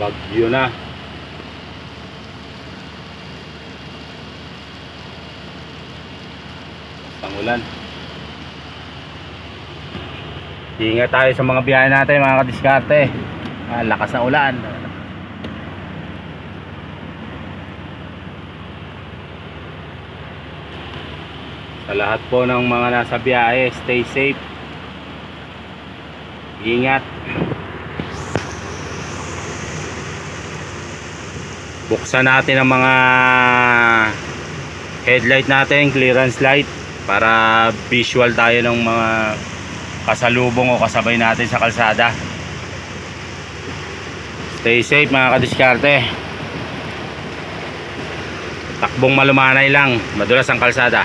Bagyo na. Pangulan. Ingat tayo sa mga biyahe natin mga kadiskarte. Ah, lakas na ulan. Sa lahat po ng mga nasa biyahe, stay safe. Ingat. Buksan natin ang mga headlight natin, clearance light para visual tayo ng mga kasalubong o kasabay natin sa kalsada. Stay safe mga kadiskarte. Takbong malumanay lang, madulas ang kalsada.